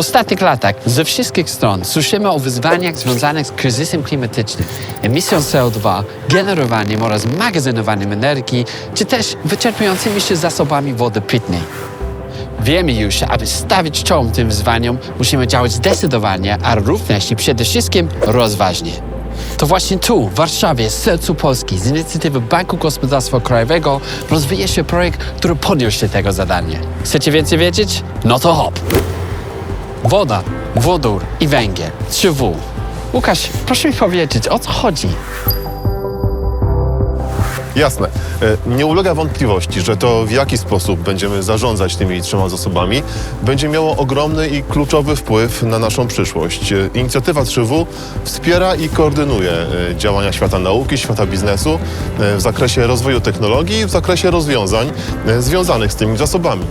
ostatnich latach ze wszystkich stron słyszymy o wyzwaniach związanych z kryzysem klimatycznym, emisją CO2, generowaniem oraz magazynowaniem energii, czy też wyczerpującymi się zasobami wody pitnej. Wiemy już, aby stawić czołem tym wyzwaniom, musimy działać zdecydowanie, a również i przede wszystkim rozważnie. To właśnie tu, w Warszawie, w sercu Polski, z inicjatywy Banku Gospodarstwa Krajowego rozwija się projekt, który podjął się tego zadanie. Chcecie więcej wiedzieć? No to hop! Woda, wodór i węgiel. 3W. Łukasz, proszę mi powiedzieć, o co chodzi? Jasne. E, Nie ulega wątpliwości, że to w jaki sposób będziemy zarządzać tymi trzema zasobami będzie miało ogromny i kluczowy wpływ na naszą przyszłość. E, Inicjatywa 3W wspiera i koordynuje e, działania świata nauki, świata biznesu w zakresie rozwoju technologii i w zakresie rozwiązań związanych z tymi zasobami.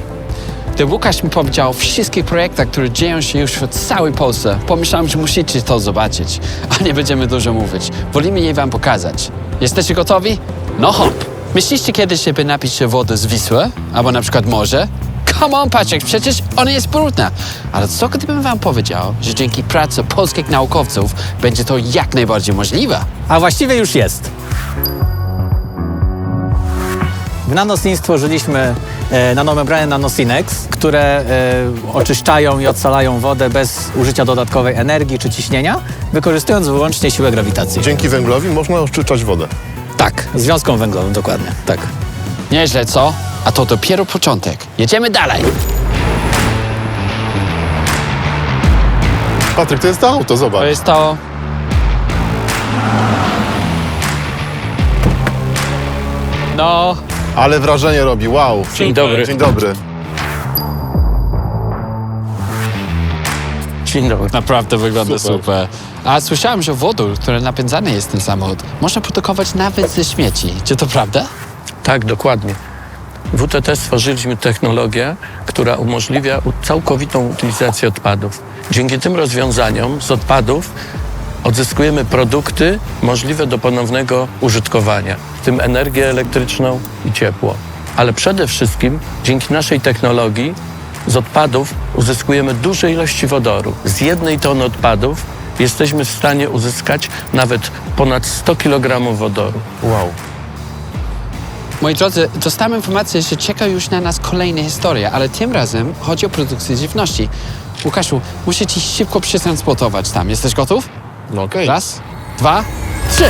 Gdy Łukasz mi powiedział o wszystkich projektach, które dzieją się już w całej Polsce, pomyślałem, że musicie to zobaczyć. A nie będziemy dużo mówić. Wolimy je wam pokazać. Jesteście gotowi? No hop! Myśliście kiedyś, żeby napić się wody z Wisły? Albo na przykład morze? Come on, Patrick, przecież ona jest brudna. Ale co gdybym wam powiedział, że dzięki pracy polskich naukowców będzie to jak najbardziej możliwe? A właściwie już jest. W NanoSyn stworzyliśmy e, nanomembrany NanoSynex, które e, oczyszczają i ocalają wodę bez użycia dodatkowej energii czy ciśnienia, wykorzystując wyłącznie siłę grawitacji. Dzięki węglowi można oszczędzać wodę. Tak, związkom węglowym dokładnie, tak. Nieźle, co? A to dopiero początek. Jedziemy dalej. Patryk, to jest to auto, zobacz. To jest to... No, Ale wrażenie robi, wow. Dzień dobry. Dzień dobry. Dzień dobry. Naprawdę wygląda super. A słyszałem, że wodór, który napędzany jest ten samochód, można produkować nawet ze śmieci. Czy to prawda? Tak, dokładnie. W UTT stworzyliśmy technologię, która umożliwia u- całkowitą utylizację odpadów. Dzięki tym rozwiązaniom z odpadów odzyskujemy produkty możliwe do ponownego użytkowania, w tym energię elektryczną i ciepło. Ale przede wszystkim dzięki naszej technologii z odpadów uzyskujemy duże ilości wodoru. Z jednej tony odpadów jesteśmy w stanie uzyskać nawet ponad 100 kg wodoru. Wow. Moi drodzy, dostałem informację, że czeka już na nas kolejna historia, ale tym razem chodzi o produkcję żywności. Łukaszu, muszę ci szybko przetransportować tam. Jesteś gotów? No okej. Raz, dwa, trzy.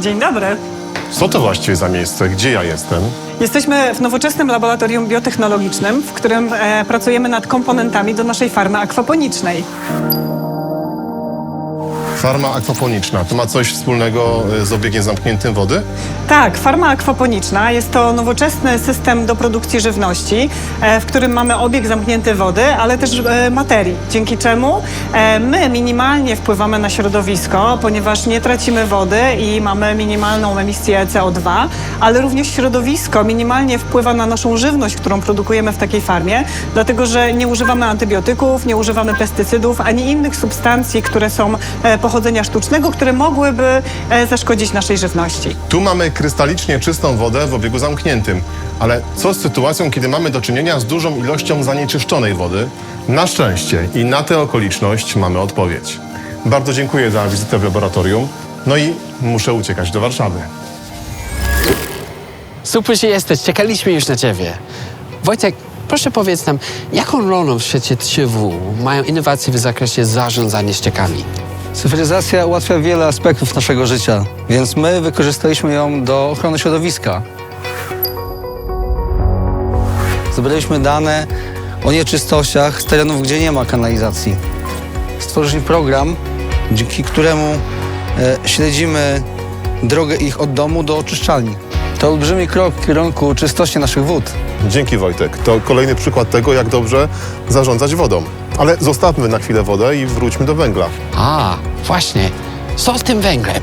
Dzień dobry. Co to właściwie za miejsce? Gdzie ja jestem? Jesteśmy w nowoczesnym laboratorium biotechnologicznym, w którym e, pracujemy nad komponentami do naszej farmy akwaponicznej. Farma akwaponiczna. To ma coś wspólnego e, z obiegiem zamkniętym wody? Tak, farma akwaponiczna jest to nowoczesny system do produkcji żywności, e, w którym mamy obieg zamknięty wody, ale też e, materii, dzięki czemu my minimalnie wpływamy na środowisko, ponieważ nie tracimy wody i mamy minimalną emisję CO2, ale również środowisko minimalnie wpływa na naszą żywność, którą produkujemy w takiej farmie, dlatego że nie używamy antybiotyków, nie używamy pestycydów ani innych substancji, które są e, pochodzenia sztucznego, które mogłyby e, zaszkodzić naszej żywności. Tu mamy krystalicznie czystą wodę w obiegu zamkniętym. Ale co z sytuacją, kiedy mamy do czynienia z dużą ilością zanieczyszczonej wody? Na szczęście i na tę okoliczność mamy odpowiedź. Bardzo dziękuję za wizytę w laboratorium. No i muszę uciekać do Warszawy. Super, że jesteś. Czekaliśmy już na ciebie. Wojtek, proszę powiedz nam, jaką rolą w świecie 3W mają innowacje w zakresie zarządzania ściekami? Cyfryzacja ułatwia wiele aspektów naszego życia, więc my wykorzystaliśmy ją do ochrony środowiska. Zebraliśmy dane o nieczystościach z terenów, gdzie nie ma kanalizacji. Stworzyliśmy program, dzięki któremu e, śledzimy drogę ich od domu do oczyszczalni. To olbrzymi krok w kierunku czystości naszych wód. Dzięki Wojtek. To kolejny przykład tego, jak dobrze zarządzać wodą. Ale zostawmy na chwilę wodę i wróćmy do węgla. A, właśnie. Co z tym węglem?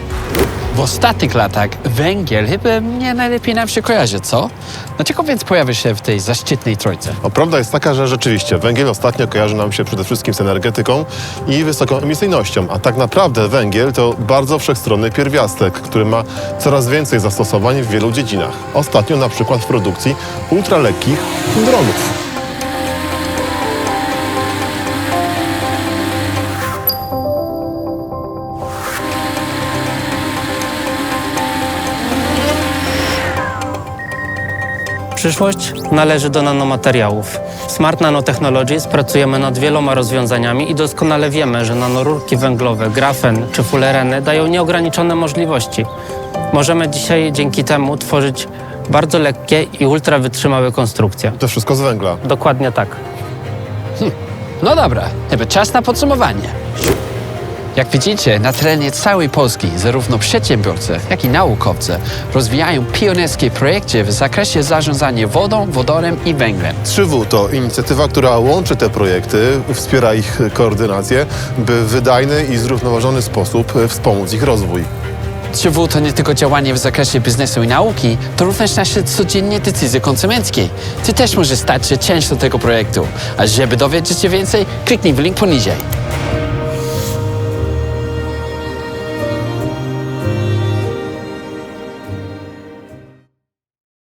W ostatnich latach węgiel chyba nie najlepiej nam się kojarzy, co? Dlaczego więc pojawia się w tej zaszczytnej trójce? No, prawda jest taka, że rzeczywiście węgiel ostatnio kojarzy nam się przede wszystkim z energetyką i wysoką emisyjnością, a tak naprawdę węgiel to bardzo wszechstronny pierwiastek, który ma coraz więcej zastosowań w wielu dziedzinach. Ostatnio na przykład w produkcji ultralekkich dronów. Przyszłość należy do nanomateriałów. W Smart Nanotechnologies pracujemy nad wieloma rozwiązaniami i doskonale wiemy, że nanorurki węglowe, grafen czy fulereny dają nieograniczone możliwości. Możemy dzisiaj dzięki temu tworzyć bardzo lekkie i ultrawytrzymałe konstrukcje. To wszystko z węgla. Dokładnie tak. No dobra, chyba czas na podsumowanie. Jak widzicie, na terenie całej Polski zarówno przedsiębiorcy, jak i naukowcy rozwijają pionierskie projekty w zakresie zarządzania wodą, wodorem i węglem. 3W to inicjatywa, która łączy te projekty, wspiera ich koordynację, by w wydajny i zrównoważony sposób wspomóc ich rozwój. 3W to nie tylko działanie w zakresie biznesu i nauki, to również nasze codzienne decyzje konsumenckie. Ty też możesz stać się częścią tego projektu. A żeby dowiedzieć się więcej, kliknij w link poniżej.